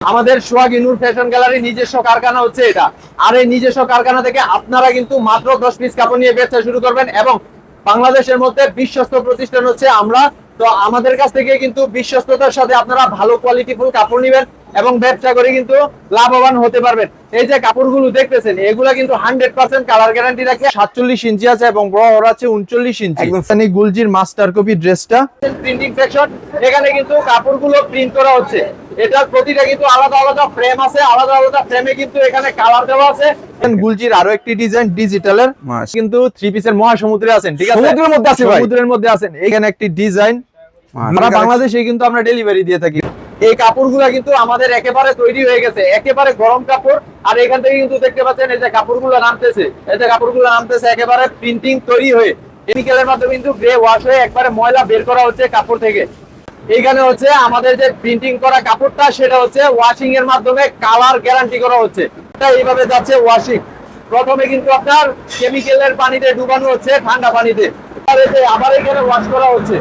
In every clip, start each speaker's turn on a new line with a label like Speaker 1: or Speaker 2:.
Speaker 1: আমাদের সোহাগী নূর fashion gallery নিজস্ব কারখানা হচ্ছে এটা। আর এই নিজস্ব কারখানা থেকে আপনারা কিন্তু মাত্র দশ পিস কাপড় নিয়ে ব্যবসা শুরু করবেন এবং বাংলাদেশের মধ্যে বিশ্বস্ত প্রতিষ্ঠান হচ্ছে আমরা। তো আমাদের কাছ থেকে কিন্তু বিশ্বস্ততার সাথে আপনারা ভালো কোয়ালিটি ফুল কাপড় নেবেন। এবং ব্যবসা করে কিন্তু লাভবান হতে পারবেন। এই যে কাপড়গুলো দেখতেছেন এগুলা কিন্তু হান্ড্রেড পার্সেন্ট কালার গ্যারান্টি রাখে। সাতচল্লিশ ইঞ্চি আছে এবং বড় আছে উনচল্লিশ ইঞ্চি। একদম। গুলজির মাস্টার কপি ড্রেসটা প্রিন্টিং সেকশন এখানে কিন্তু কাপড়গুলো প্রিন্ট করা হচ্ছে। এটার প্রতিটা কিন্তু আলাদা আলাদা ফ্রেম আছে আলাদা আলাদা ফ্রেমে কিন্তু এখানে কালার দেওয়া আছে। গুলজির আরও একটি ডিজাইন ডিজিটালের। কিন্তু থ্রি পিসের মহাসমুদ্রে আছেন ঠিক আছে?
Speaker 2: সমুদ্রের মধ্যে আছে
Speaker 1: সমুদ্রের মধ্যে আছেন। এখানে একটি ডিজাইন আমরা বাংলাদেশে কিন্তু আমরা ডেলিভারি দিয়ে থাকি। এই কাপড়গুলো কিন্তু আমাদের একেবারে তৈরি হয়ে গেছে, একেবারে গরম কাপড়। আর এখান থেকে কিন্তু দেখতে পাচ্ছেন এই যে কাপড়গুলো নামতেছে, এই যে কাপড়গুলো নামতেছে, একেবারে প্রিন্টিং তৈরি হয়ে। কেমিক্যালের মাধ্যমে কিন্তু গ্রে ওয়াশ হয়ে একবারে ময়লা বের করা হচ্ছে কাপড় থেকে। এইখানে হচ্ছে আমাদের যে প্রিন্টিং করা কাপড়টা, সেটা হচ্ছে ওয়াশিং এর মাধ্যমে কালার গ্যারান্টি করা হচ্ছে। এইভাবে যাচ্ছে ওয়াশিং প্রথমে কিন্তু আপনার কেমিক্যালের পানিতে ডুবানো হচ্ছে, ঠান্ডা পানিতে। আবার এখানে ওয়াশ করা হচ্ছে।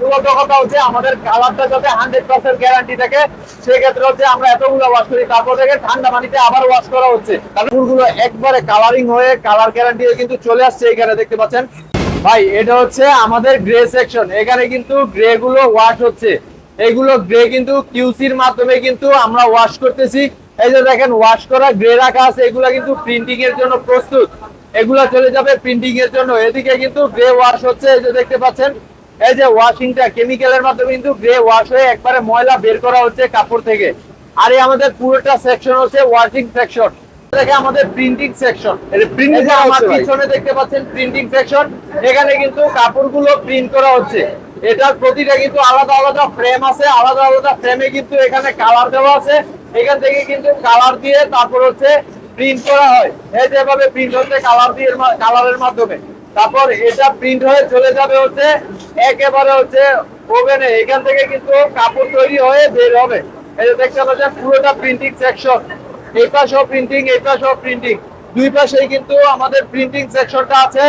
Speaker 1: মূলত হচ্ছে আমাদের কালারটা যাতে হান্ড্রেড পার্সেন্ট গ্যারান্টি থাকে, সেক্ষেত্রে হচ্ছে আমরা এতগুলো ওয়াশ করি, তারপর থেকে ঠান্ডা পানিতে আবার ওয়াশ করা হচ্ছে। কাপড়গুলো একবারে কালারিং হয়ে কালার গ্যারান্টি কিন্তু চলে আসছে এখানে, দেখতে পাচ্ছেন? ভাই, এটা হচ্ছে আমাদের গ্রে সেকশন এখানে কিন্তু গ্রে গুলো ওয়াশ হচ্ছে। গ্রে কিন্তু কিউসির মাধ্যমে কিন্তু আমরা ওয়াশ করতেছি। এই যে দেখেন ওয়াশ করা গ্রে রাখা আছে, এগুলো কিন্তু প্রিন্টিং এর জন্য প্রস্তুত। এগুলো চলে যাবে প্রিন্টিং এর জন্য। এদিকে কিন্তু গ্রে ওয়াশ হচ্ছে, এই যে দেখতে পাচ্ছেন? এই যে ওয়াশিংটা কেমিক্যালের মাধ্যমে কিন্তু গ্রে ওয়াশ হয়ে একবারে ময়লা বের করা হচ্ছে কাপড় থেকে। আর এই আমাদের পুরোটা সেকশন হচ্ছে ওয়াশিং সেকশন আমাদের প্রিন্টিং সেকশন আমার পিছনে দেখতে পাচ্ছেন প্রিন্টিং সেকশন এখানে কিন্তু কাপড়গুলো প্রিন্ট করা হচ্ছে। এটার প্রতিটা কিন্তু আলাদা আলাদা ফ্রেম আছে। আলাদা আলাদা ফ্রেমে কিন্তু এখানে কালার দেওয়া আছে। এখান থেকে কিন্তু কালার দিয়ে তারপর হচ্ছে প্রিন্ট করা হয়। এই যেভাবে প্রিন্ট হচ্ছে কালার দিয়ে কালারের মাধ্যমে। তারপর এটা প্রিন্ট হয়ে চলে যাবে হচ্ছে, একেবারে হচ্ছে ওভেনে এখান থেকে কিন্তু কাপড় তৈরি হয়ে বের হবে। এই যে দেখতে পাচ্ছেন, পুরোটা প্রিন্টিং সেকশন এই পাশেও প্রিন্টিং এই পাশেও প্রিন্টিং দুই পাশেই কিন্তু আমাদের প্রিন্টিং সেকশনটা আছে।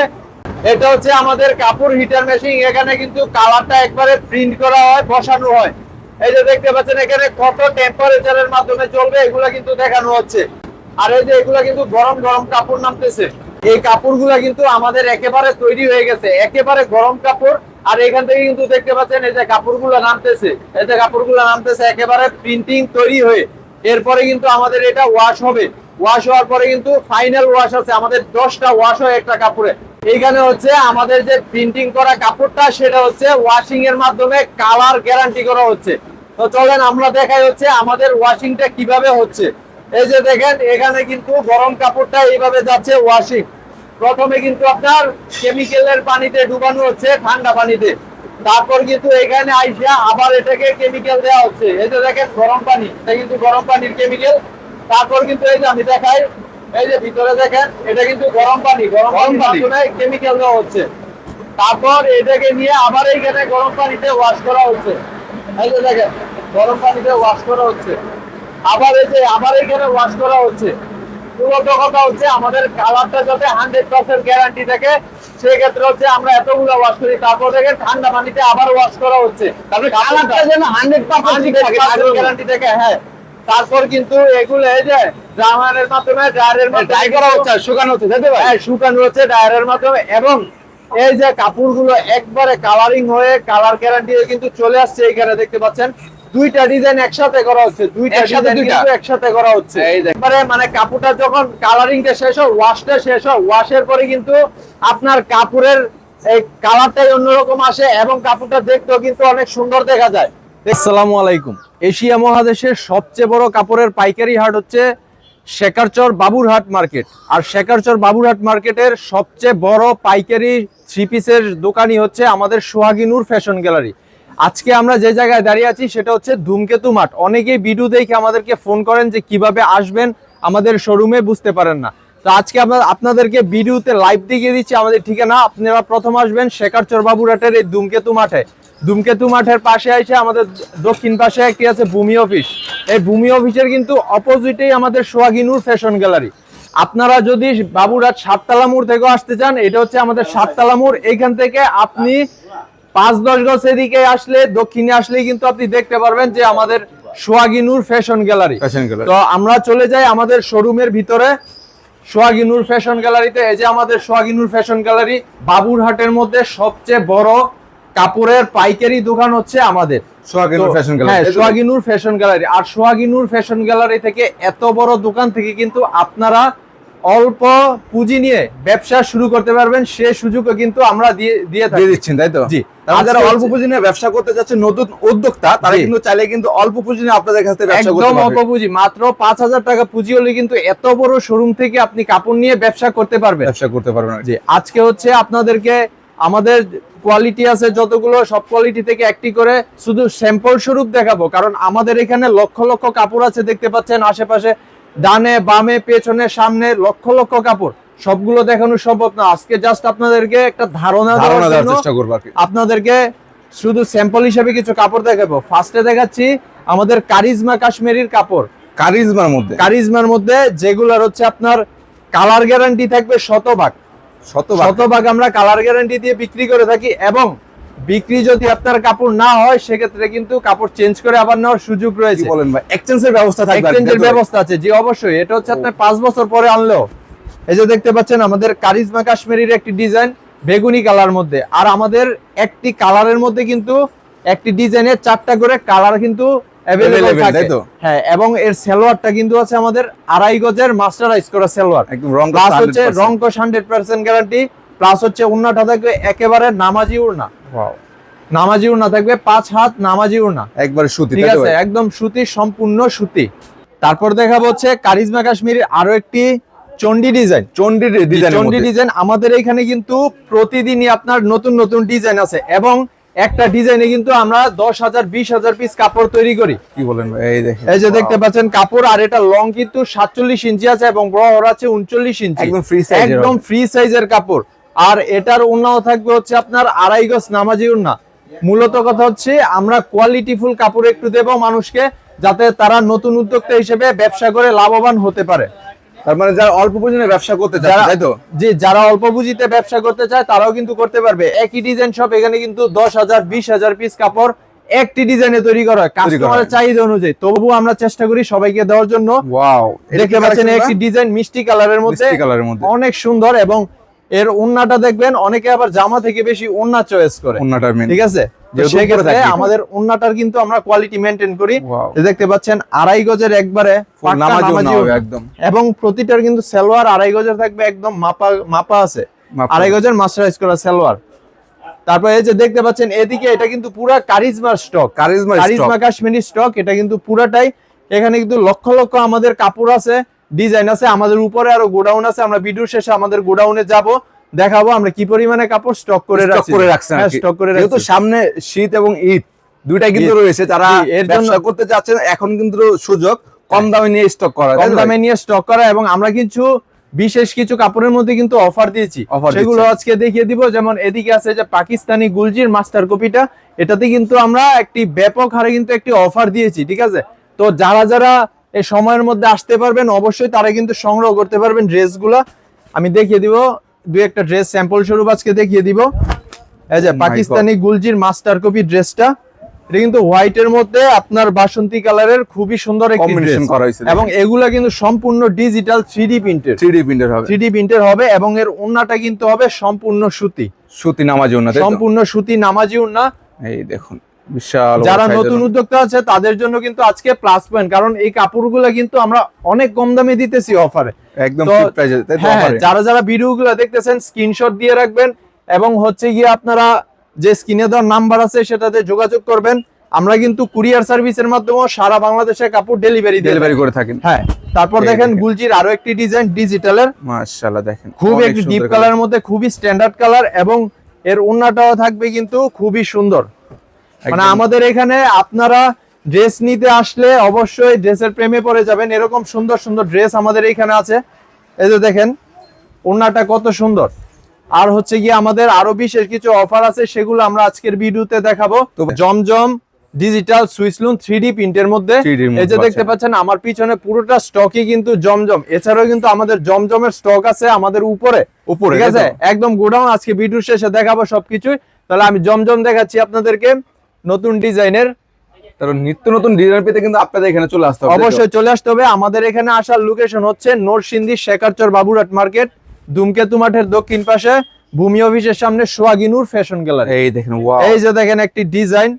Speaker 1: এটা হচ্ছে আমাদের কাপড় হিটার মেশিন এখানে কিন্তু কালারটা একবারে প্রিন্ট করা হয়, বসানো হয়। এই যে দেখতে পাচ্ছেন, এখানে কত টেম্পারেচারের মাধ্যমে চলবে, এগুলা কিন্তু দেখানো হচ্ছে। আর এই যে এগুলা কিন্তু গরম গরম কাপড় নামতেছে। এই কাপড়গুলা কিন্তু আমাদের একেবারে তৈরি হয়ে গেছে, একেবারে গরম কাপড়। আর এখান থেকে কিন্তু দেখতে পাচ্ছেন, এই যে কাপড়গুলো নামতেছে, এই যে কাপড়গুলো নামতেছে, একেবারে প্রিন্টিং তৈরি হয়ে। এরপরে কিন্তু আমাদের এটা ওয়াশ হবে। ওয়াশ হওয়ার পরে কিন্তু ফাইনাল ওয়াশ আছে, আমাদের দশটা ওয়াশ হয় একটা কাপড়ে। এইখানে হচ্ছে আমাদের যে প্রিন্টিং করা কাপড়টা, সেটা হচ্ছে ওয়াশিং এর মাধ্যমে কালার গ্যারান্টি করা হচ্ছে। তো চলেন, আমরা দেখাই হচ্ছে আমাদের ওয়াশিংটা কীভাবে হচ্ছে। এই যে দেখেন এখানে কিন্তু গরম কাপড়টা এইভাবে যাচ্ছে ওয়াশিং প্রথমে কিন্তু আপনার কেমিক্যালের পানিতে ডুবানো হচ্ছে ঠান্ডা পানিতে। তারপর কিন্তু এখানে আইসা আবার এটাকে কেমিক্যাল দেওয়া হচ্ছে। এই যে দেখেন গরম পানি এটা কিন্তু গরম পানির কেমিক্যাল তারপর কিন্তু এই যে আমি দেখাই এই যে ভিতরে দেখেন এটা কিন্তু গরম পানি গরম পানি। কেমিক্যাল দেওয়া হচ্ছে। তারপর এটাকে নিয়ে আবার এইখানে গরম পানিতে ওয়াশ করা হচ্ছে। এই যে দেখেন গরম পানিতে ওয়াশ করা হচ্ছে। আবার এই যে আবার এখানে ওয়াশ করা হচ্ছে। মূলত কথা হচ্ছে আমাদের কালারটা যাতে হান্ড্রেড পার্সেন্ট গ্যারান্টি থাকে সেক্ষেত্রে হচ্ছে আমরা এতগুলো ওয়াশ করি তারপর দেখেন ঠান্ডা পানিতে আবার ওয়াশ করা হচ্ছে।
Speaker 2: কালারটা যেন 100% ঠিক থাকে, তার জন্য।
Speaker 1: গ্যারান্টি থাকে হ্যাঁ। তারপর কিন্তু এগুলো এই যে ড্রামারের মাধ্যমে ড্রায়ারের মাধ্যমে
Speaker 2: ড্রাই করা হচ্ছে শুকানো হচ্ছে তাই তো ভাই?
Speaker 1: হ্যাঁ শুকানো হচ্ছে ড্রায়ারের মাধ্যমে এবং এই যে কাপড়গুলো একবারে কালারিং হয়ে কালার গ্যারান্টি কিন্তু চলে আসছে এখানে দেখতে পাচ্ছেন। দুইটা ডিজাইন একসাথে করা হচ্ছে দুইটা ডিজাইন
Speaker 2: দুইটা?
Speaker 1: কিন্তু একসাথে করা হচ্ছে। একবারে মানে কাপড়টা যখন কালারিংটা শেষ হয় ওয়াশটা শেষ হয় ওয়াশের পরে কিন্তু আপনার কাপড়ের এই কালারটাই অন্যরকম আসে এবং কাপড়টা দেখতেও কিন্তু অনেক সুন্দর দেখা যায়। আসসালামু আলাইকুম। এশিয়া মহাদেশের সবচেয়ে বড় কাপড়ের পাইকারি হাট হচ্ছে শেখারচর বাবুরহাট মার্কেট। আর শেখারচর বাবুরহাট মার্কেটের সবচেয়ে বড় পাইকারি থ্রি পিসের দোকানই হচ্ছে আমাদের সোহাগিনুর ফ্যাশন গ্যালারি। আজকে আমরা যে জায়গায় দাঁড়িয়ে আছি সেটা হচ্ছে ধূমকেতু মাঠ। অনেকেই ভিডিও দেখে আমাদেরকে ফোন করেন যে কীভাবে আসবেন, আমাদের শোরুমে বুঝতে পারেন না। তো আজকে আমরা আপনাদেরকে ভিডিওতে লাইভ দেখিয়ে দিচ্ছি আমাদের ঠিকানা। আপনারা প্রথম আসবেন শেখারচর বাবুরহাটের এই ধূমকেতু মাঠে। ধূমকেতু মাঠের পাশে আছে আমাদের দক্ষিণ পাশে একটি আছে ভূমি অফিস। এই ভূমি অফিসের কিন্তু অপোজিটেই আমাদের সোহাগিনুর ফ্যাশন গ্যালারি। আপনারা যদি বাবুরহাট সাততলা মোড় থেকেও আসতে চান, এটা হচ্ছে আমাদের সাততলা মোড়। এইখান থেকে আপনি পাঁচ দশ গজ এদিকে আসলে দক্ষিণে আসলে কিন্তু আপনি দেখতে পারবেন যে আমাদের Sohaginur fashion gallery.
Speaker 2: Fashion gallery.
Speaker 1: তো আমরা চলে যাই আমাদের শোরুমের ভিতরে। সোয়াগিনুর ফ্যাশন গ্যালারিতে এই যে আমাদের সোয়াগিনুর ফ্যাশন গ্যালারি বাবুরহাটের মধ্যে সবচেয়ে বড় কাপড়ের পাইকারি দোকান হচ্ছে আমাদের।
Speaker 2: সোহাগিনুর ফ্যাশন
Speaker 1: হ্যাঁ
Speaker 2: গ্যালারি
Speaker 1: সোয়াগিনুর ফ্যাশন গ্যালারি। আর সোয়াগিনুর ফ্যাশন গ্যালারি থেকে এত বড় দোকান থেকে কিন্তু আপনারা অল্প পুঁজি নিয়ে ব্যবসা শুরু করতে পারবেন সে সুযোগও কিন্তু আমরা দিয়ে দিয়ে থাকি।
Speaker 2: দিচ্ছেন তাই তো?
Speaker 1: জি।
Speaker 2: যারা অল্প পুঁজি নিয়ে ব্যবসা করতে যাচ্ছে নতুন উদ্যোক্তা তারা কিন্তু চাইলে কিন্তু অল্প পুঁজি নিয়ে আপনাদের কাছ থেকে ব্যবসা করতে
Speaker 1: একদম অল্প পুঁজি মাত্র পাঁচ হাজার টাকা পুঁজি হলে কিন্তু এত বড় শোরুম থেকে আপনি কাপড় নিয়ে ব্যবসা করতে পারবেন।
Speaker 2: ব্যবসা করতে পারবেন।
Speaker 1: জি আজকে হচ্ছে আপনাদেরকে আমাদের কোয়ালিটি আছে যতগুলো সব কোয়ালিটি থেকে একটি করে শুধু স্যাম্পল স্বরূপ দেখাবো কারণ আমাদের এখানে লক্ষ লক্ষ কাপড় আছে দেখতে পাচ্ছেন আশেপাশে ডানে বামে পেছনে সামনে লক্ষ লক্ষ কাপড়। সবগুলো দেখানো সম্ভব না। আজকে জাস্ট আপনাদেরকে একটা ধারণা দেওয়ার
Speaker 2: চেষ্টা করব
Speaker 1: আপনাদেরকে শুধু স্যাম্পল হিসেবে কিছু কাপড় দেখাবো। ফার্স্টে দেখাচ্ছি আমাদের কারিজমা কাশ্মীরির কাপড়।
Speaker 2: কারিজমার মধ্যে?
Speaker 1: কারিজমার মধ্যে যেগুলোর হচ্ছে আপনার কালার গ্যারান্টি থাকবে শতভাগ।
Speaker 2: শতভাগ।
Speaker 1: শতভাগ আমরা কালার গ্যারান্টি দিয়ে বিক্রি করে থাকি এবং বিক্রি যদি আপনার কাপড় না হয় সেক্ষেত্রে কিন্তু কাপড় চেঞ্জ করে আবার নেওয়ার সুযোগ রয়েছে।
Speaker 2: বলেন ভাই? এক্সচেঞ্জের ব্যবস্থা থাকবে
Speaker 1: এক্সচেঞ্জের ব্যবস্থা আছে। জি অবশ্যই। এটা হচ্ছে আপনার পাঁচ বছর পরে আনলেও এই যে দেখতে পাচ্ছেন আমাদের কারিজমা কাশ্মীরির একটি ডিজাইন বেগুনি কালার মধ্যে। আর আমাদের একটি কালারের মধ্যে কিন্তু একটি ডিজাইনের চারটা করে কালার কিন্তু
Speaker 2: Available,
Speaker 1: থাকে।
Speaker 2: তাই তো?
Speaker 1: হ্যাঁ এবং এর সেলোয়ারটা কিন্তু আছে আমাদের আড়াই গজের মাস্টারাইজ করা সেলোয়ার।
Speaker 2: একদম রং
Speaker 1: প্লাস হচ্ছে রংকশ হান্ড্রেড পার্সেন্ট গ্যারান্টি প্লাস হচ্ছে উন্নাটা থাকবে একেবারে নামাজি উড়না নামাজি উড়না থাকবে পাঁচ হাত নামাজি উড়না।
Speaker 2: একবার সুতি
Speaker 1: ঠিক আছে একদম সুতি সম্পূর্ণ সুতি। তারপর দেখাবো হচ্ছে কারিজমা কাশ্মীরের আরও একটি চন্ডি ডিজাইন।
Speaker 2: চন্ডির ডিজাইন
Speaker 1: চন্ডি ডিজাইন আমাদের এখানে কিন্তু প্রতিদিনই আপনার নতুন নতুন ডিজাইন আছে এবং একটা ডিজাইনে কিন্তু আমরা দশ হাজার বিশ হাজার পিস কাপড় তৈরি করি।
Speaker 2: কি বলেন এই
Speaker 1: যে দেখতে পাচ্ছেন কাপড় আর এটা লং কিন্তু সাতচল্লিশ ইঞ্চি আছে এবং বড় আছে উনচল্লিশ ইঞ্চি।
Speaker 2: একদম size এর
Speaker 1: একদম ফ্রি সাইজের কাপড়। আর এটার উন্নাও থাকবে হচ্ছে আপনার আড়াই গজ নামাজি উন্না। মূলত কথা হচ্ছে আমরা কোয়ালিটি ফুল কাপড় একটু দেব মানুষকে যাতে তারা নতুন উদ্যোক্তা হিসেবে ব্যবসা করে লাভবান হতে পারে।
Speaker 2: তার মানে যারা অল্প পুঁজি ব্যবসা করতে চায় তাই তো?
Speaker 1: যে যারা অল্প পুঁজিতে ব্যবসা করতে চায় তারাও কিন্তু করতে পারবে। একই ডিজাইন সব এখানে কিন্তু দশ হাজার বিশ হাজার পিস কাপড় একটি ডিজাইনে তৈরি করা হয়। কাস্টমারের চাহিদা অনুযায়ী। তবুও আমরা চেষ্টা করি সবাইকে দেওয়ার জন্য।
Speaker 2: ওয়াও
Speaker 1: দেখতে পাচ্ছেন একটি ডিজাইন মিষ্টি কালারের মধ্যে।
Speaker 2: কালারের মধ্যে।
Speaker 1: অনেক সুন্দর এবং এর ওন্নাটা দেখবেন অনেকে আবার জামা থেকে বেশি ওন্না চয়েস করে।
Speaker 2: ওন্নাটার মেন
Speaker 1: ঠিক আছে? সেক্ষেত্রে আমাদের ওন্নাটার কিন্তু আমরা কোয়ালিটি মেনটেন করি। দেখতে পাচ্ছেন আড়াই গজের একবারে।
Speaker 2: একদম।
Speaker 1: এবং প্রতিটার কিন্তু সালোয়ার আড়াই গজের থাকবে একদম মাপা মাপা আছে। আড়াই গজের মাস্টারাইজ করা সালোয়ার। তারপর এই যে দেখতে পাচ্ছেন এদিকে এটা কিন্তু পুরা কারিজমার stock
Speaker 2: charisma
Speaker 1: charisma Kashmiri stock এটা কিন্তু পুরাটাই। এখানে কিন্তু লক্ষ লক্ষ আমাদের কাপড় আছে। ডিজাইন আছে আমাদের উপরে আরও গোডাউন আছে আমরা ভিডিও শেষে আমাদের গোডাউনে যাব দেখাবো আমরা কি পরিমাণে কাপড় স্টক করে রাখছি। হ্যাঁ স্টক করে রাখছি।
Speaker 2: সামনে শীত এবং ঈদ দুইটাই কিন্তু রয়েছে যারা
Speaker 1: এর জন্য-
Speaker 2: করতে চাচ্ছেন এখন কিন্তু সুযোগ কম দামে নিয়ে স্টক করা
Speaker 1: কম দামে নিয়ে স্টক করা এবং আমরা কিছু বিশেষ কিছু কাপড়ের মধ্যে কিন্তু অফার দিয়েছি। সেগুলো। আজকে দেখিয়ে দিব যেমন এদিকে আছে যে পাকিস্তানি গুলজির মাস্টার কপিটা এটাতে কিন্তু আমরা একটি ব্যাপক হারে কিন্তু একটি অফার দিয়েছি ঠিক আছে? তো যারা যারা এই সময়ের মধ্যে আসতে পারবেন অবশ্যই তারা কিন্তু সংগ্রহ করতে পারবেন ড্রেসগুলো। আমি দেখিয়ে দিব দুই একটা ড্রেস স্যাম্পল স্বরূপ আজকে দেখিয়ে দিব। এই যে. পাকিস্তানি গুলজির মাস্টার কপি ড্রেসটা এটা কিন্তু হোয়াইটের মধ্যে আপনার বাসন্তী কালারের খুবই সুন্দর একটি ড্রেস।
Speaker 2: করা হয়েছে।
Speaker 1: এবং এগুলা কিন্তু সম্পূর্ণ ডিজিটাল থ্রি প্রিন্টের
Speaker 2: 3D প্রিন্টার হবে।
Speaker 1: থ্রি প্রিন্টের হবে এবং এর ওন্নাটা কিন্তু হবে সম্পূর্ণ সুতি।
Speaker 2: সুতি নামাজি ওন্না
Speaker 1: সম্পূর্ণ সুতি নামাজি ওন্না।
Speaker 2: এই দেখুন। বিশাল
Speaker 1: যারা নতুন উদ্যোক্তা আছে তাদের জন্য কিন্তু আজকে প্লাস পয়েন্ট কারণ এই কাপড়গুলো কিন্তু আমরা অনেক কম দামে দিতেছি অফারে
Speaker 2: একদম
Speaker 1: হ্যাঁ? যারা যারা ভিডিওগুলো দেখতেছেন স্ক্রিনশট দিয়ে রাখবেন এবং হচ্ছে গিয়ে আপনারা যে স্ক্রিনে দেওয়ার নাম্বার আছে সেটাতে যোগাযোগ করবেন। আমরা কিন্তু কুরিয়ার সার্ভিসের মাধ্যমে সারা বাংলাদেশে কাপড় ডেলিভারি
Speaker 2: ডেলিভারি করে থাকেন।
Speaker 1: হ্যাঁ তারপর দেখেন। গুলজির আরও একটি ডিজাইন ডিজিটালের
Speaker 2: মাশাআল্লাহ দেখেন।
Speaker 1: খুব একটি ডিপ। কালারের মধ্যে খুবই স্ট্যান্ডার্ড কালার এবং এর ওন্নাটাও থাকবে কিন্তু খুবই সুন্দর। মানে আমাদের এখানে আপনারা ড্রেস নিতে আসলে অবশ্যই ড্রেসের প্রেমে পড়ে যাবেন। এরকম সুন্দর সুন্দর ড্রেস আমাদের এখানে আছে। এই যে দেখেন ওন্নাটা কত সুন্দর। আর হচ্ছে গিয়ে আমাদের আরও বিশেষ কিছু অফার আছে সেগুলো আমরা আজকের ভিডিওতে দেখাবো।
Speaker 2: তো-
Speaker 1: Zamzam digital Swiss lawn three D প্রিন্টের মধ্যে। এই যে দেখতে পাচ্ছেন আমার পিছনে পুরোটা স্টকই কিন্তু জমজম। এছাড়াও কিন্তু আমাদের জমজমের স্টক আছে আমাদের উপরে।
Speaker 2: উপরে
Speaker 1: ঠিক আছে? একদম। গোডাউন। আজকে ভিডিও শেষে দেখাবো সবকিছুই। তাহলে আমি জমজম দেখাচ্ছি আপনাদেরকে। নতুন ডিজাইনের
Speaker 2: কারণ নিত্য নতুন ডিজাইন পেতে কিন্তু আপনাদের এখানে চলে আসতে হবে
Speaker 1: অবশ্যই চলে আসতে হবে। আমাদের এখানে আসার লোকেশন হচ্ছে নরসিংদী শেখারচর বাবুরাট মার্কেট ধুমকেতু মাঠের দক্ষিণ পাশে ভূমি অফিসের সামনে সোয়াগিনুর ফ্যাশন গ্যালারি।
Speaker 2: এই দেখেন
Speaker 1: এই যে দেখেন একটি ডিজাইন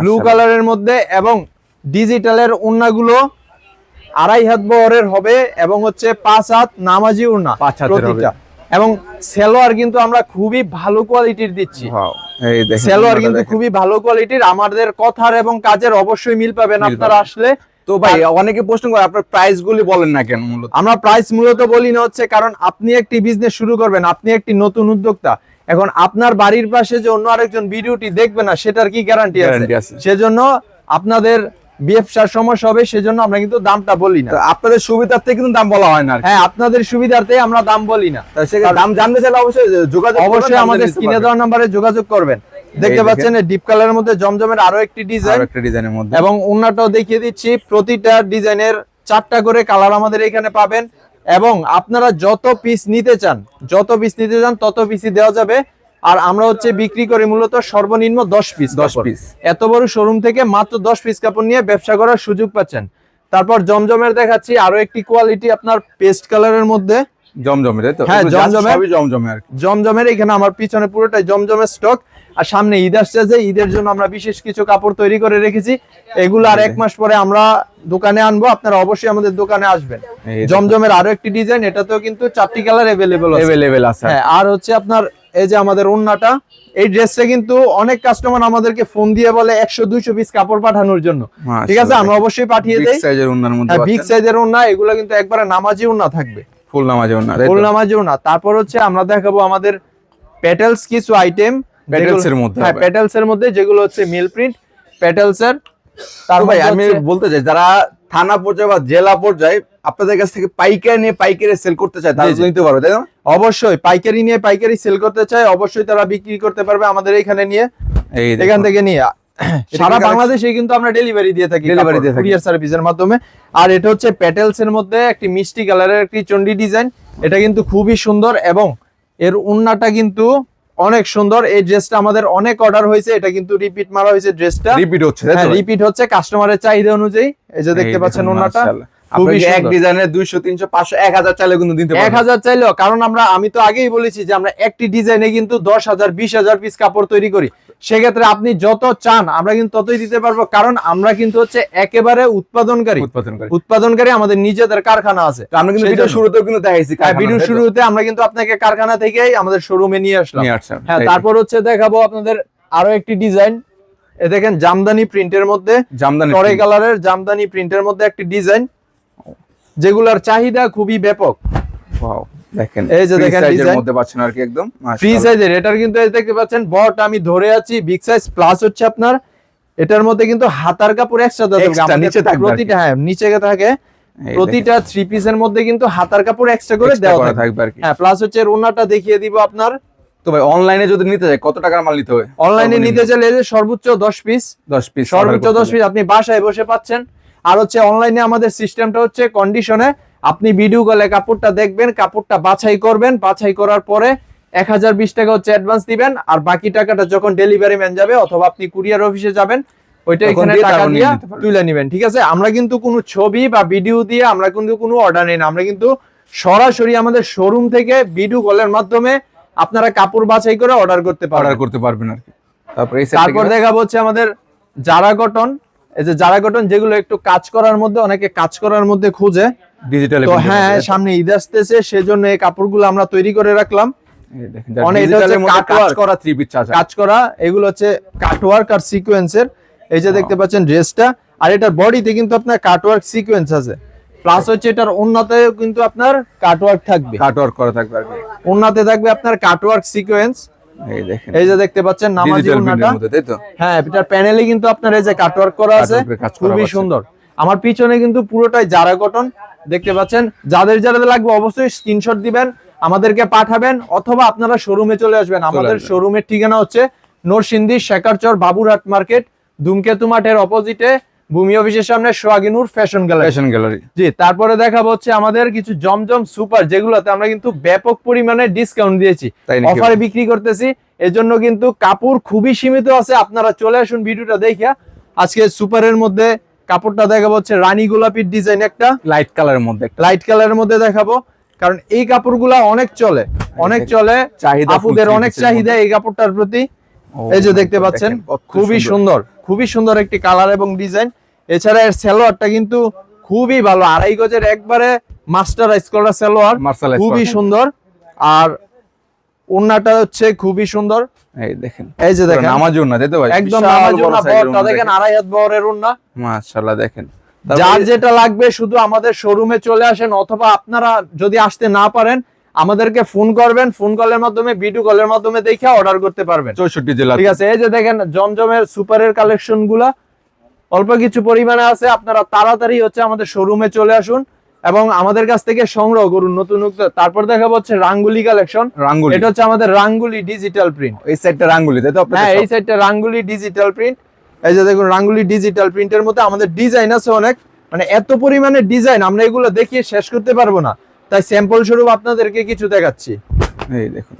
Speaker 1: ব্লু কালারের মধ্যে এবং ডিজিটালের উন্নাগুলো আড়াই হাত বহরের হবে এবং হচ্ছে পাঁচ হাত নামাজি উন্না। প্রতিটা। এবং সেলোয়ার কিন্তু আমরা খুবই ভালো কোয়ালিটির দিচ্ছি। সেলোয়ার কিন্তু খুবই ভালো কোয়ালিটির আমাদের কথার এবং কাজের অবশ্যই মিল পাবেন আপনারা আসলে।
Speaker 2: তো ভাই অনেকে প্রশ্ন করে আপনার প্রাইস গুলি বলেন না কেন মূলত?
Speaker 1: আমরা প্রাইস মূলত বলি না হচ্ছে কারণ আপনি একটি বিজনেস শুরু করবেন আপনি একটি নতুন উদ্যোক্তা। এখন আপনার বাড়ির পাশে যে অন্য আরেকজন ভিডিওটি দেখবে না সেটার কি গ্যারান্টি আছে। সেজন্য আপনাদের ব্যবসার সমস্যা হবে সেজন্য আমরা কিন্তু দামটা বলি না।
Speaker 2: আপনাদের সুবিধার্থে কিন্তু দাম বলা হয় না
Speaker 1: হ্যাঁ আপনাদের সুবিধার্থে আমরা দাম বলি না।
Speaker 2: দাম জানতে চাইলে অবশ্যই যোগাযোগ
Speaker 1: অবশ্যই আমাদের
Speaker 2: জেনে নিতে
Speaker 1: স্ক্রিনে দেওয়া নাম্বারে যোগাযোগ করবেন। দেখতে পাচ্ছেন ডিপ কালারের মধ্যে জমজমের আরও একটি ডিজাইন
Speaker 2: একটা ডিজাইনের মধ্যে।
Speaker 1: এবং অন্যটাও দেখিয়ে দিচ্ছি প্রতিটা ডিজাইনের চারটা করে কালার আমাদের এখানে পাবেন। এবং আপনারা যত পিস নিতে চান যত পিস নিতে চান তত পিসই দেওয়া যাবে। আর আমরা হচ্ছে বিক্রি করি মূলত সর্বনিম্ন দশ পিস
Speaker 2: 10 পিস।
Speaker 1: এত বড় শোরুম থেকে মাত্র দশ পিস কাপড় নিয়ে ব্যবসা করার সুযোগ পাচ্ছেন। তারপর জমজমের দেখাচ্ছি আরও একটি কোয়ালিটি আপনার পেস্ট কালারের মধ্যে।
Speaker 2: জমজমে
Speaker 1: হ্যাঁ, জমজমের। জমজমের এখানে আমার পিছনে পুরোটাই জমজমের স্টক আর সামনে ঈদ আসছে যে ঈদের জন্য আমরা বিশেষ কিছু কাপড় তৈরি করে রেখেছি। এগুলো আর এক মাস পরে আমরা দোকানে আনব আপনারা অবশ্যই আমাদের দোকানে আসবেন। জমজমের আরও একটি ডিজাইন এটাতেও কিন্তু চারটি কালার এভেলেবল
Speaker 2: এভেলেবেল আছে।
Speaker 1: হ্যাঁ আর হচ্ছে আপনার এই যে আমাদের ওন্নাটা এই ড্রেসটা কিন্তু অনেক কাস্টমার আমাদেরকে ফোন দিয়ে বলে একশো দুইশো পিস কাপড় পাঠানোর জন্য। ঠিক আছে? আমরা অবশ্যই পাঠিয়ে দেই।
Speaker 2: সাইজের উন্নার মধ্যে
Speaker 1: বিগ সাইজের ওন্না এগুলো কিন্তু একবারে নামাজি ওন্না থাকবে।
Speaker 2: ফুল নামাজে উন্না
Speaker 1: ফুল নামাজিও না তারপর হচ্ছে আমরা দেখাবো আমাদের পেটেলস কিছু আইটেম
Speaker 2: Petals এর মধ্যে
Speaker 1: হ্যাঁ। পেটেলস এর মধ্যে যেগুলো হচ্ছে মিল প্রিন্ট পেটেলস এর। তার
Speaker 2: ভাই আমি বলতে চাই যারা থানা পর্যায়ে বা জেলা পর্যায়ে আপনাদের কাছ থেকে পাইকারি নিয়ে পাইকারি সেল করতে চায় তারা
Speaker 1: জি, জি।
Speaker 2: তো নিতে পারবে তাই না?
Speaker 1: অবশ্যই পাইকারি নিয়ে পাইকারি সেল করতে চায় অবশ্যই তারা বিক্রি করতে পারবে আমাদের এখানে নিয়ে।
Speaker 2: এই
Speaker 1: এখান থেকে নিয়ে সারা বাংলাদেশে কিন্তু আমরা ডেলিভারি দিয়ে থাকি ডেলিভারি
Speaker 2: দিয়ে থাকি।
Speaker 1: কুরিয়ার সার্ভিসের মাধ্যমে। আর এটা হচ্ছে পেটেলস এর মধ্যে একটি মিষ্টি কালারের একটি চন্ডি ডিজাইন এটা কিন্তু খুবই সুন্দর এবং এর উন্নাটা কিন্তু অনেক সুন্দর। এই ড্রেসটা আমাদের অনেক অর্ডার হয়েছে। এটা কিন্তু রিপিট মারা হয়েছে ড্রেসটা
Speaker 2: রিপিট হচ্ছে
Speaker 1: হ্যাঁ রিপিট হচ্ছে। কাস্টমারের চাহিদা অনুযায়ী। এই যে দেখতে পাচ্ছেন ওনাটা।
Speaker 2: এক ডিজাইনের দুইশো তিনশো পাঁচশো এক হাজার চাইলে কিন্তু দিতে
Speaker 1: এক হাজার চাইলেও। কারণ আমরা আমি তো আগেই বলেছি যে আমরা একটি ডিজাইনে কিন্তু দশ হাজার বিশ হাজার পিস কাপড় তৈরি করি। সেক্ষেত্রে আপনি যত চান আমরা কিন্তু ততই দিতে পারব কারণ আমরা কিন্তু হচ্ছে একেবারে উৎপাদনকারী।
Speaker 2: উৎপাদন করে
Speaker 1: উৎপাদনকারী আমাদের নিজেদের কারখানা আছে।
Speaker 2: আমরা কিন্তু ভিডিও শুরুতেও কিন্তু দেখাইছি
Speaker 1: হ্যাঁ ভিডিও শুরুতে আমরা কিন্তু আপনাকে কারখানা থেকেই আমাদের শোরুমে নিয়ে আসলাম। হ্যাঁ তারপর হচ্ছে দেখাবো আপনাদের আরও একটি ডিজাইন এ দেখেন জামদানি প্রিন্টের মধ্যে
Speaker 2: জামদানি
Speaker 1: টরে কালারের জামদানি প্রিন্টের মধ্যে একটি ডিজাইন যেগুলোর চাহিদা খুবই ব্যাপক।
Speaker 2: Wow, দেখেন
Speaker 1: এই যে দেখেন
Speaker 2: size মধ্যে পাচ্ছেন আর কি একদম?
Speaker 1: ফ্রি সাইজের এটার কিন্তু এই দেখতে পাচ্ছেন বট আমি ধরে আছি বিগ সাইজ প্লাস হচ্ছে আপনার এটার মধ্যে কিন্তু হাতার কাপড় এক্সট্রা দেওয়া
Speaker 2: নিচে
Speaker 1: প্রতিটা হ্যাঁ নিচে থাকে। প্রতিটা থ্রি পিসের মধ্যে কিন্তু হাতার কাপড় এক্সট্রা করে দেওয়া থাকবে।
Speaker 2: আর কি।
Speaker 1: হ্যাঁ প্লাস হচ্ছে দেখিয়ে দিব আপনার।
Speaker 2: তো ভাই অনলাইনে যদি নিতে চাই কত টাকার মাল নিতে হবে?
Speaker 1: অনলাইনে নিতে চাইলে সর্বোচ্চ দশ পিস
Speaker 2: দশ পিস
Speaker 1: সর্বোচ্চ দশ পিস আপনি বাসায় বসে পাচ্ছেন। আর হচ্ছে অনলাইনে আমাদের সিস্টেমটা হচ্ছে কন্ডিশনে আপনি ভিডিও কলে কাপড়টা দেখবেন কাপড়টা বাছাই করবেন বাছাই করার পরে এক হাজার বিশ টাকা হচ্ছে অ্যাডভান্স দিবেন আর বাকি টাকাটা যখন ডেলিভারি ম্যান যাবে অথবা আপনি কুরিয়ার অফিসে যাবেন ওইটা এখানে টাকা দিয়ে তুলে নেবেন ঠিক আছে? আমরা কিন্তু কোনো ছবি বা ভিডিও দিয়ে আমরা কিন্তু কোনো অর্ডার নেই না। আমরা কিন্তু সরাসরি আমাদের শোরুম থেকে ভিডিও কলের মাধ্যমে আপনারা কাপড় বাছাই করে অর্ডার করতে
Speaker 2: অর্ডার করতে পারবেন আর কি। তারপর এই
Speaker 1: তারপর দেখাবো হচ্ছে আমাদের জারা কটন এই যে জারা কটন যেগুলো একটু কাজ করার মধ্যে অনেকে কাজ করার মধ্যে খুঁজে।
Speaker 2: ডিজিটাল
Speaker 1: তো হ্যাঁ সামনে ঈদ আসতেছে সেজন্য এই কাপড়গুলো আমরা তৈরি করে রাখলাম। অনেক
Speaker 2: অনেক
Speaker 1: হচ্ছে
Speaker 2: কাজ
Speaker 1: cutwork।
Speaker 2: করা থ্রি পিস
Speaker 1: কাজ করা এগুলো হচ্ছে কাটওয়ার্ক আর সিকোয়েন্সের এই যে দেখতে পাচ্ছেন ড্রেসটা আর এটার বডিতে কিন্তু আপনার কাটওয়ার্ক সিকোয়েন্স আছে। প্লাস হচ্ছে এটার উন্নতে কিন্তু আপনার কাটওয়ার্ক থাকবে।
Speaker 2: করা থাকবে আর
Speaker 1: উন্নতে থাকবে আপনার কাটওয়ার্ক সিকোয়েন্স
Speaker 2: এই
Speaker 1: যে দেখতে পাচ্ছেন নামাজি উন্নাটা
Speaker 2: প্রিন্টের মধ্যে তাই তো?
Speaker 1: হ্যাঁ এটার প্যানেলে কিন্তু আপনার এই যে কাটওয়ার্ক করা আছে
Speaker 2: Cutwork এর কাজ করা
Speaker 1: খুবই সুন্দর। আমার পিছনে কিন্তু পুরোটাই জারা কটন দেখতে পাচ্ছেন। যাদের যাদের লাগবে অবশ্যই স্ক্রিনশট দিবেন আমাদেরকে পাঠাবেন অথবা আপনারা শোরুমে চলে আসবেন। আমাদের শোরুমের ঠিকানা হচ্ছে নরসিংদী শেখারচর বাবুরহাট মার্কেট ধূমকেতু মাঠের অপোজিটে ভূমি অফিসের সামনে Sohaginur fashion gallery
Speaker 2: fashion gallery
Speaker 1: ji তারপরে দেখাবো হচ্ছে আমাদের কিছু জমজম সুপার যেগুলোতে আমরা কিন্তু ব্যাপক পরিমাণে ডিসকাউন্ট দিয়েছি। অফারে বিক্রি করতেছি। এজন্য কিন্তু কাপড় খুবই সীমিত আছে আপনারা চলে আসুন ভিডিওটা দেখিয়া। আজকে সুপারের মধ্যে কাপড়টা দেখাবো হচ্ছে রানী গোলাপির ডিজাইন একটা।
Speaker 2: লাইট কালারের মধ্যে।
Speaker 1: লাইট কালারের মধ্যে দেখাবো কারণ এই কাপড়গুলা অনেক চলে অনেক চলে।
Speaker 2: চাহিদা
Speaker 1: আপুদের অনেক চাহিদা এই কাপড়টার প্রতি। এই যে দেখতে পাচ্ছেন খুবই সুন্দর। খুবই সুন্দর একটি কালার এবং ডিজাইন। এছাড়া এর সালোয়ারটা কিন্তু খুবই ভালো। আড়াই গজের একবারে মাস্টারাইজ করা সালোয়ার। খুবই সুন্দর। আর ওন্নাটা হচ্ছে খুবই সুন্দর।
Speaker 2: এই দেখেন।
Speaker 1: এই যে দেখেন।
Speaker 2: নামাজ না তাই তো ভাই?
Speaker 1: একদম বড়টা দেখেন আড়াই হাত বহরের ওন্না
Speaker 2: মাশাআল্লাহ দেখেন।
Speaker 1: যার যেটা লাগবে শুধু আমাদের শোরুমে চলে আসেন অথবা আপনারা যদি আসতে না পারেন আমাদেরকে ফোন করবেন ফোন কলের মাধ্যমে ভিডিও কলের মাধ্যমে দেখে অর্ডার করতে পারবেন।
Speaker 2: চৌষট্টি জেলা।
Speaker 1: ঠিক আছে এই যে দেখেন জমজমের সুপারের কালেকশনগুলা অল্প কিছু পরিমাণে আছে আপনারা তাড়াতাড়ি হচ্ছে আমাদের শোরুমে চলে আসুন এবং আমাদের কাছ থেকে সংগ্রহ করুন নতুন তারপর দেখা হচ্ছে রাঙ্গুলি কালেকশন
Speaker 2: রাঙ্গুলি।
Speaker 1: এটা হচ্ছে আমাদের রাঙ্গুলি ডিজিটাল প্রিন্ট
Speaker 2: এই সাইডটা রাঙ্গুলি তাই তো আপনাদের
Speaker 1: হ্যাঁ এই সাইডটা রাঙ্গুলি ডিজিটাল প্রিন্ট এই যে দেখুন রাঙ্গুলি ডিজিটাল প্রিন্টের মধ্যে আমাদের ডিজাইন আছে অনেক। মানে এত পরিমাণে ডিজাইন আমরা এগুলো দেখিয়ে শেষ করতে পারব না। তাই স্যাম্পল স্বরূপ আপনাদেরকে কিছু দেখাচ্ছি।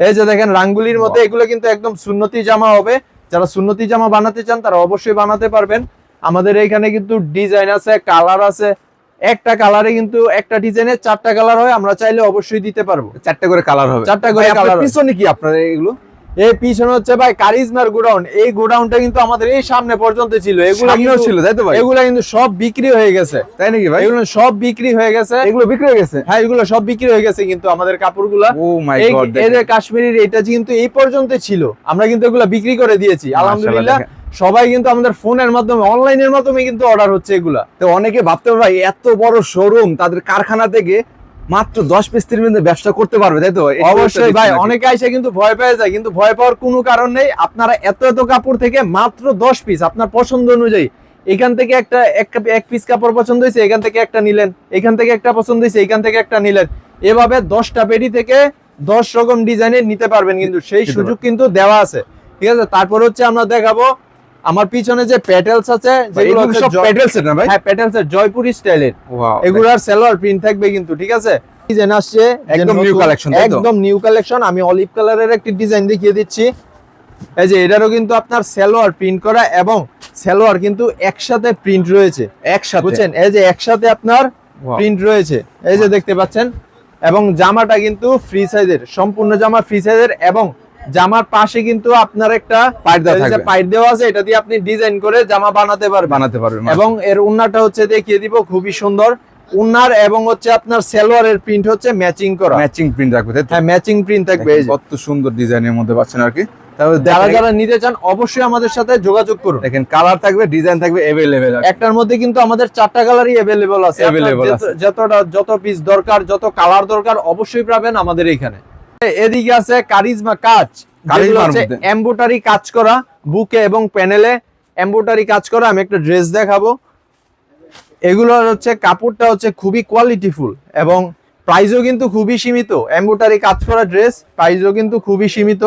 Speaker 2: এই
Speaker 1: যে দেখেন রাঙ্গুলির মতো এগুলো কিন্তু একদম সুন্নতি জামা হবে। যারা সুন্নতি জামা বানাতে চান তারা অবশ্যই বানাতে পারবেন। আমাদের এখানে কিন্তু ডিজাইন আছে কালার আছে। একটা কালারে কিন্তু একটা ডিজাইনে চারটা কালার হয় আমরা চাইলে অবশ্যই দিতে পারব।
Speaker 2: চারটা করে কালার হবে।
Speaker 1: চারটা করে হবে।
Speaker 2: পিছনে কি আপনার এগুলো?
Speaker 1: এই পিছনে হচ্ছে ভাই কারিজমার গোডাউন। এই গোডাউনটা কিন্তু আমাদের এই সামনে পর্যন্ত ছিল। এগুলো
Speaker 2: সামনেও ছিল তাই তো ভাই?
Speaker 1: এগুলো কিন্তু সব বিক্রি হয়ে গেছে।
Speaker 2: তাই নাকি ভাই?
Speaker 1: এগুলো সব বিক্রি হয়ে গেছে।
Speaker 2: এগুলো বিক্রি হয়ে গেছে?
Speaker 1: হ্যাঁ এগুলো সব বিক্রি হয়ে গেছে কিন্তু আমাদের কাপড়গুলা।
Speaker 2: ও মাই
Speaker 1: এই
Speaker 2: গড
Speaker 1: এদের কাশ্মীরির এটা কিন্তু এই পর্যন্ত ছিল। আমরা কিন্তু এগুলো বিক্রি করে দিয়েছি। আলহামদুলিল্লাহ সবাই কিন্তু আমাদের ফোনের মাধ্যমে অনলাইনের মাধ্যমে কিন্তু অর্ডার হচ্ছে এগুলা।
Speaker 2: তো অনেকে ভাবতে পারে ভাই এত বড় শোরুম তাদের কারখানা থেকে মাত্র দশ পিস তিন মিনিটে ব্যবসা করতে পারবে তাই তো?
Speaker 1: অবশ্যই ভাই অনেকে আসে কিন্তু ভয় পেয়ে যায় কিন্তু ভয় পাওয়ার কোনো কারণ নেই। আপনারা এত এত কাপড় থেকে মাত্র দশ পিস আপনার পছন্দ অনুযায়ী। এখান থেকে একটা এক- এক পিস কাপড় পছন্দ হয়েছে এখান থেকে একটা নিলেন। এখান থেকে একটা পছন্দ হয়েছে এখান থেকে একটা নিলেন। এভাবে দশটা পেটি থেকে দশ রকম ডিজাইনের নিতে পারবেন কিন্তু সেই সুযোগ কিন্তু দেওয়া আছে। ঠিক আছে? তারপর হচ্ছে আমরা দেখাবো আমার পিছনে যে প্যাটেলস আছে যেগুলো
Speaker 2: সব সেট না ভাই?
Speaker 1: হ্যাঁ প্যাটেলস এর জয়পুরি স্টাইলের
Speaker 2: ওয়াও
Speaker 1: এগুলার সেলোয়ার প্রিন্ট থাকবে কিন্তু ঠিক আছে? ডিজাইন আসছে যে
Speaker 2: একদম collection, তাই
Speaker 1: একদম নিউ কালেকশন আমি অলিভ কালারের একটি ডিজাইন দেখিয়ে দিচ্ছি। এই যে এটারও কিন্তু আপনার সেলোয়ার প্রিন্ট করা এবং সেলোয়ার কিন্তু একসাথে প্রিন্ট রয়েছে।
Speaker 2: একসাথে?
Speaker 1: বুঝছেন? এই যে একসাথে আপনার প্রিন্ট রয়েছে। এই যে দেখতে পাচ্ছেন? এবং জামাটা কিন্তু ফ্রি সাইজের সম্পূর্ণ জামা ফ্রি সাইজের এবং জামার পাশে কিন্তু আপনার একটা
Speaker 2: পাইপ দেওয়া থাকবে।
Speaker 1: আছে এটা দিয়ে আপনি ডিজাইন করে জামা বানাতে পারবেন।
Speaker 2: বানাতে পারবেন
Speaker 1: এবং এর উন্নাটা হচ্ছে দেখিয়ে দিব খুবই সুন্দর। উন্নার এবং হচ্ছে আপনার সেলোয়ারের প্রিন্ট হচ্ছে ম্যাচিং করা।
Speaker 2: ম্যাচিং প্রিন্ট তো?
Speaker 1: হ্যাঁ ম্যাচিং প্রিন্ট থাকবে।
Speaker 2: কত সুন্দর ডিজাইনের মধ্যে পাচ্ছেন আর কি। তারপরে
Speaker 1: যারা যারা নিতে চান অবশ্যই আমাদের সাথে যোগাযোগ করুন।
Speaker 2: দেখেন কালার থাকবে ডিজাইন থাকবে
Speaker 1: একটার মধ্যে কিন্তু আমাদের চারটা কালারই আছে। যতটা যত পিস দরকার যত কালার দরকার অবশ্যই পাবেন আমাদের এখানে। এদিকে আছে কারিজমা কাজ। এমবোটারি কাজ করা বুকে এবং প্যানেলে এমবোটারি কাজ করা। আমি একটা ড্রেস দেখাবো। এগুলোর হচ্ছে কাপড়টা হচ্ছে খুবই কোয়ালিটিফুল এবং প্রাইসও কিন্তু খুবই সীমিত। এমবোটারি কাজ করা ড্রেস প্রাইসও কিন্তু খুবই সীমিত।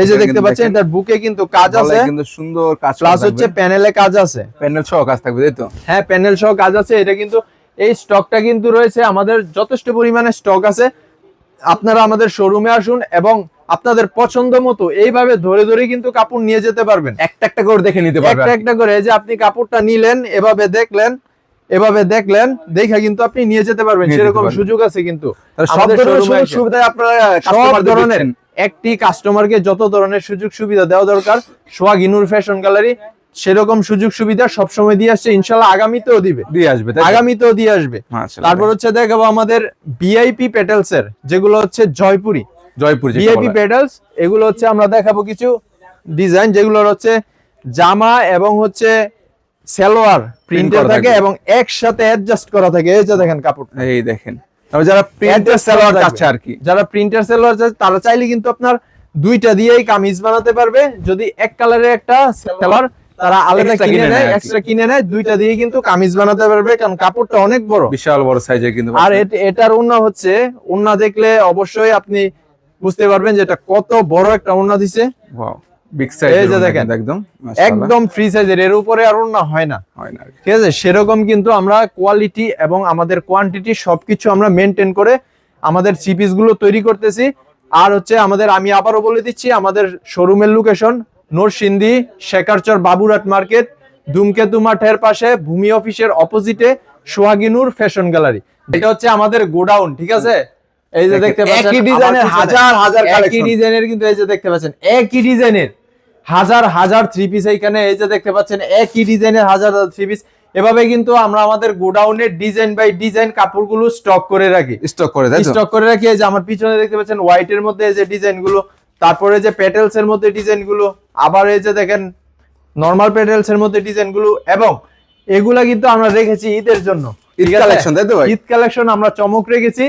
Speaker 1: এই যে দেখতে পাচ্ছেন এটার বুকে কিন্তু কাজ আছে।
Speaker 2: কিন্তু সুন্দর কাজ
Speaker 1: প্লাস হচ্ছে প্যানেলে কাজ আছে।
Speaker 2: প্যানেল সহ কাজ থাকবে তাই তো?
Speaker 1: হ্যাঁ প্যানেল সহ কাজ আছে। এটা কিন্তু এই স্টকটা কিন্তু রয়েছে। আমাদের যথেষ্ট পরিমাণে স্টক আছে। আপনারা আমাদের শোরুমে আসুন এবং আপনাদের পছন্দ মতো এইভাবে ধরে ধরে কিন্তু কাপড় নিয়ে যেতে পারবেন।
Speaker 2: একটা একটা করে দেখে নিতে পারবে
Speaker 1: একটা একটা করে যে আপনি কাপড়টা নিলেন এভাবে দেখলেন এভাবে দেখলেন দেখে কিন্তু আপনি নিয়ে যেতে পারবেন। সেরকম সুযোগ আছে কিন্তু।
Speaker 2: সব ধরনের সুযোগ সুবিধা আপনারা
Speaker 1: সব ধরনের একটি কাস্টমারকে যত ধরনের সুযোগ সুবিধা দেওয়া দরকার সোহাগ ইনুর ফ্যাশন গ্যালারি সেরকম সুযোগ সুবিধা সবসময় দিয়ে আসছে ইনশাল্লাহ আগামীতেও দিবে।
Speaker 2: দিয়ে আসবে
Speaker 1: আগামীতেও দিয়ে আসবে। তারপর হচ্ছে দেখাবো আমাদের ভিআইপি পেটেলস এর যেগুলো হচ্ছে জয়পুরি।
Speaker 2: জয়পুর বলা।
Speaker 1: পেটেলস এগুলো হচ্ছে আমরা দেখাবো কিছু ডিজাইন যেগুলো হচ্ছে জামা এবং হচ্ছে সালোয়ার প্রিন্টের
Speaker 2: করা
Speaker 1: থাকে। এবং একসাথে অ্যাডজাস্ট করা থাকে। এই যে দেখেন কাপড়।
Speaker 2: এই দেখেন। তারপর যারা প্রিন্টার সালোয়ার। চাচ্ছে আর কি।
Speaker 1: যারা প্রিন্টার সেলোয়ার তারা চাইলে কিন্তু আপনার দুইটা দিয়েই কামিজ বানাতে পারবে। যদি এক কালারের একটা সেলোয়ার তারা আলাদা কিনে নেয়। এক্সট্রা কিনে নেয় দুইটা দিয়ে কিন্তু কামিজ বানাতে পারবে কারণ কাপড়টা অনেক বড়।
Speaker 2: বিশাল বড় সাইজের কিন্তু
Speaker 1: আর এটার ওন্না হচ্ছে ওন্না দেখলে অবশ্যই আপনি বুঝতে পারবেন যে এটা কত বড় একটা ওন্না দিছে।
Speaker 2: ওয়াও বিগ
Speaker 1: এই যে দেখেন।
Speaker 2: একদম
Speaker 1: একদম ফ্রি সাইজের এর উপরে আর ওন্না হয় না।
Speaker 2: হয় না
Speaker 1: ঠিক আছে সেরকম কিন্তু আমরা কোয়ালিটি এবং আমাদের কোয়ান্টিটি সবকিছু আমরা মেনটেন করে আমাদের সিপিসগুলো তৈরি করতেছি। আর হচ্ছে আমাদের আমি আবারও বলে দিচ্ছি আমাদের শোরুমের লোকেশন নরসিংদী শেখারচর বাবুরাট মার্কেট ধূমকেতু মাঠের পাশে ভূমি অফিসের অপোজিটে সোহাগিনুর ফ্যাশন গ্যালারি। এটা হচ্ছে আমাদের গোডাউন ঠিক আছে? এই যে দেখতে পাচ্ছেন
Speaker 2: একই ডিজাইনের হাজার হাজার
Speaker 1: একই ডিজাইনের কিন্তু এই যে দেখতে পাচ্ছেন একই ডিজাইনের হাজার হাজার থ্রি পিস এইখানে এই যে দেখতে পাচ্ছেন একই ডিজাইনের হাজার হাজার থ্রি পিস এভাবে কিন্তু আমরা আমাদের গোডাউনের ডিজাইন বাই ডিজাইন কাপড়গুলো স্টক করে রাখি।
Speaker 2: স্টক করে
Speaker 1: স্টক করে রাখি এই যে আমার পিছনে দেখতে পাচ্ছেন হোয়াইট এর মধ্যে এই যে ডিজাইনগুলো তারপরে যে পেটেলস এর মধ্যে ডিজাইনগুলো আবার এই যে দেখেন নর্মাল পেটেলস এর মধ্যে ডিজাইনগুলো এবং এগুলা কিন্তু আমরা রেখেছি ঈদের জন্য।
Speaker 2: ঈদ কালেকশন তাই তো ভাই?
Speaker 1: ঈদ কালেকশন আমরা চমক রেখেছি।